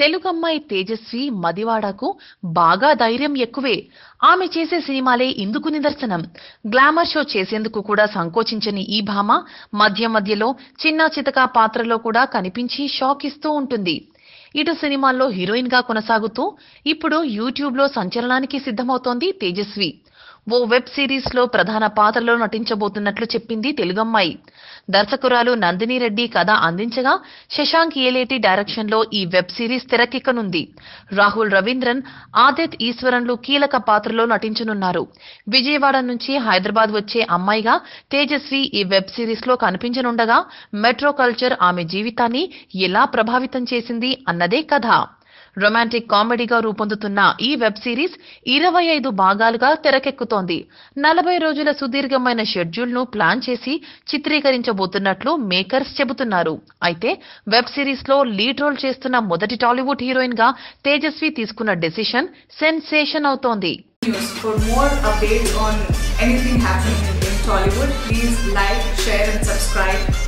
తెలుగమ్మాయి తేజస్వి మదివాడకు బాగా ధైర్యం ఎక్కువే. ఆమె చేసే సినిమాలే ఇందుకు నిదర్శనం. గ్లామర్ షో చేసేందుకు కూడా సంకోచించని ఈ భామ మధ్య మధ్యలో చిన్న చితకా పాత్రలో కూడా కనిపించి షాక్ ఇస్తూ ఉంటుంది. ఇటు సినిమాల్లో హీరోయిన్గా కొనసాగుతూ ఇప్పుడు యూట్యూబ్లో సంచలనానికి సిద్ధమవుతోంది తేజస్వి. ఓ వెబ్ సిరీస్లో ప్రధాన పాత్రలో నటించబోతున్నట్లు చెప్పింది తెలుగమ్మాయి. దర్శకురాలు నందిని రెడ్డి కథ అందించగా శశాంక్ ఏలేటి డైరెక్షన్లో ఈ వెబ్ సిరీస్ తెరకెక్కనుంది. రాహుల్ రవీంద్రన్ ఆదిత్ ఈశ్వరన్లు కీలక పాత్రలో నటించనున్నారు. విజయవాడ నుంచి హైదరాబాద్ వచ్చే అమ్మాయిగా తేజస్వి ఈ వెబ్ సిరీస్లో కనిపించనుండగా మెట్రో కల్చర్ ఆమె జీవితాన్ని ఎలా ప్రభావితం చేసింది అన్నదే కథ. రొమాంటిక్ కామెడీగా రూపొందుతున్న ఈ వెబ్ సిరీస్ ఇరవై ఐదు భాగాలుగా తెరకెక్కుతోంది నలభై రోజుల సుదీర్ఘమైన షెడ్యూల్ను ప్లాన్ చేసి చిత్రీకరించబోతున్నట్లు మేకర్స్ చెబుతున్నారు అయితే వెబ్ సిరీస్లో లీడ్ రోల్ చేస్తున్న మొదటి టాలీవుడ్ హీరోయిన్గా తేజస్వి తీసుకున్న డెసిషన్ సెన్సేషన్ అవుతోంది. For more updates on anything happening in Tollywood, please like, share, and subscribe.